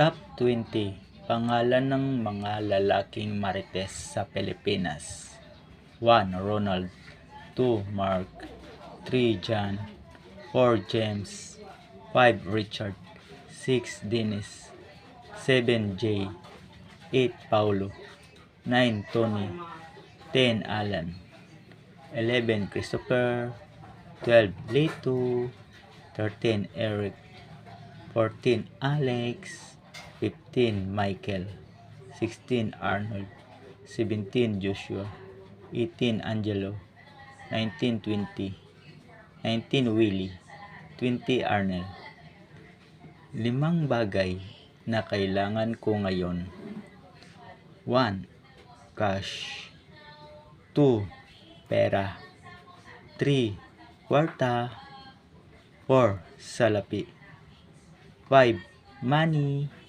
Top 20 Pangalan ng mga lalaking marites sa Pilipinas 1. Ronald 2. Mark 3. John 4. James 5. Richard 6. Dennis 7. Jay 8. Paulo 9. Tony 10. Alan 11. Christopher 12. Lito 13. Eric 14. Alex 15. Michael 16. Arnold 17. Joshua 18. Angelo 19. 20 19. Willie 20. Arnel Limang bagay na kailangan ko ngayon 1. Cash 2. Pera 3. Kwarta 4. Salapi 5. Money